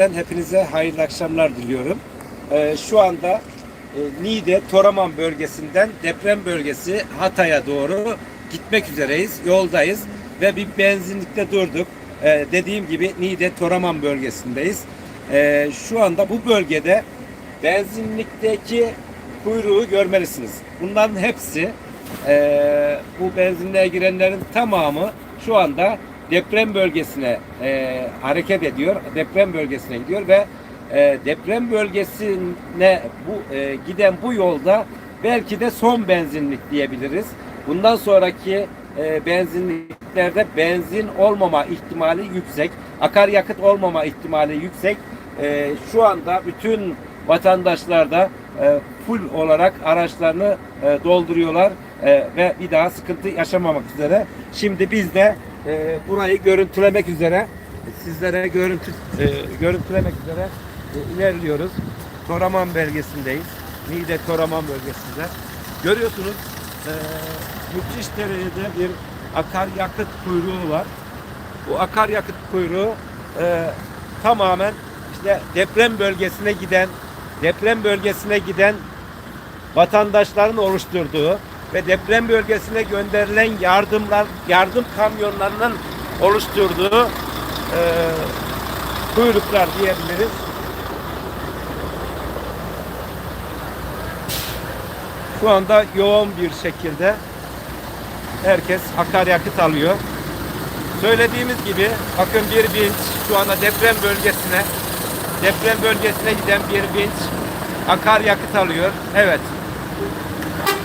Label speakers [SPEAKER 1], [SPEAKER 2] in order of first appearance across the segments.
[SPEAKER 1] Ben hepinize hayırlı akşamlar diliyorum. Ee, şu anda e, Niğde Toraman bölgesinden deprem bölgesi Hatay'a doğru gitmek üzereyiz. Yoldayız ve bir benzinlikte durduk. Ee, dediğim gibi Niğde Toraman bölgesindeyiz. Ee, şu anda bu bölgede benzinlikteki kuyruğu görmelisiniz. Bunların hepsi e, bu benzinliğe girenlerin tamamı şu anda deprem bölgesine e, hareket ediyor. Deprem bölgesine gidiyor ve e, deprem bölgesine bu e, giden bu yolda belki de son benzinlik diyebiliriz. Bundan sonraki e, benzinliklerde benzin olmama ihtimali yüksek. Akaryakıt olmama ihtimali yüksek. E, şu anda bütün vatandaşlar da e, full olarak araçlarını e, dolduruyorlar e, ve bir daha sıkıntı yaşamamak üzere. Şimdi biz de e, burayı görüntülemek üzere sizlere görüntü e, görüntülemek üzere e, ilerliyoruz. Toraman bölgesindeyiz. Niğde Toraman bölgesinde. Görüyorsunuz e, müthiş derecede bir akaryakıt kuyruğu var. Bu akaryakıt kuyruğu e, tamamen işte deprem bölgesine giden deprem bölgesine giden vatandaşların oluşturduğu ve deprem bölgesine gönderilen yardımlar yardım kamyonlarının oluşturduğu e, kuyruklar diyebiliriz. Şu anda yoğun bir şekilde herkes akaryakıt alıyor. Söylediğimiz gibi bakın bir vinç şu anda deprem bölgesine deprem bölgesine giden bir vinç akaryakıt alıyor. Evet.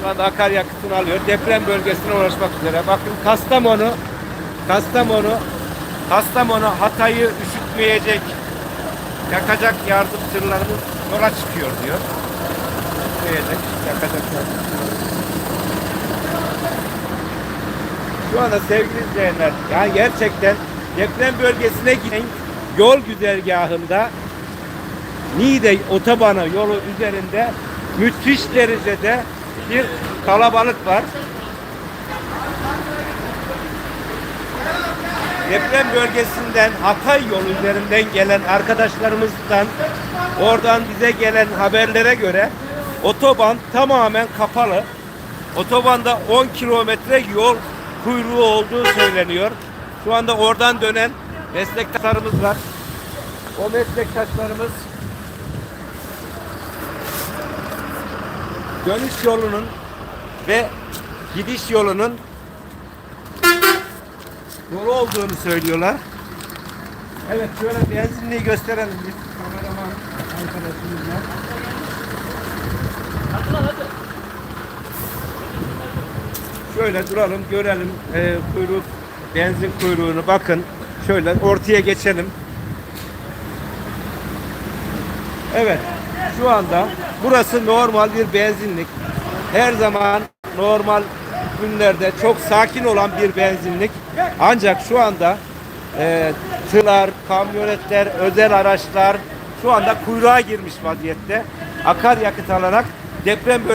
[SPEAKER 1] Şu anda akaryakıtını alıyor. Deprem bölgesine ulaşmak üzere. Bakın Kastamonu Kastamonu Kastamonu Hatay'ı üşütmeyecek yakacak yardım tırlarımız yola çıkıyor diyor. Üşütmeyecek yakacak yardım. Şu anda sevgili izleyenler yani gerçekten deprem bölgesine giden yol güzergahında Niğde otobanı yolu üzerinde müthiş derecede bir kalabalık var. Deprem bölgesinden Hatay yolu üzerinden gelen arkadaşlarımızdan oradan bize gelen haberlere göre otoban tamamen kapalı. Otobanda 10 kilometre yol kuyruğu olduğu söyleniyor. Şu anda oradan dönen meslektaşlarımız var. O meslektaşlarımız dönüş yolunun ve gidiş yolunun dolu olduğunu söylüyorlar. Evet şöyle benzinliği gösterelim biz. Kameraman arkadaşımızla. Şöyle duralım görelim e, kuyruk benzin kuyruğunu bakın. Şöyle ortaya geçelim. Evet şu anda burası normal bir benzinlik. Her zaman normal günlerde çok sakin olan bir benzinlik. Ancak şu anda e, tırlar, kamyonetler, özel araçlar şu anda kuyruğa girmiş vaziyette. Akaryakıt alarak deprem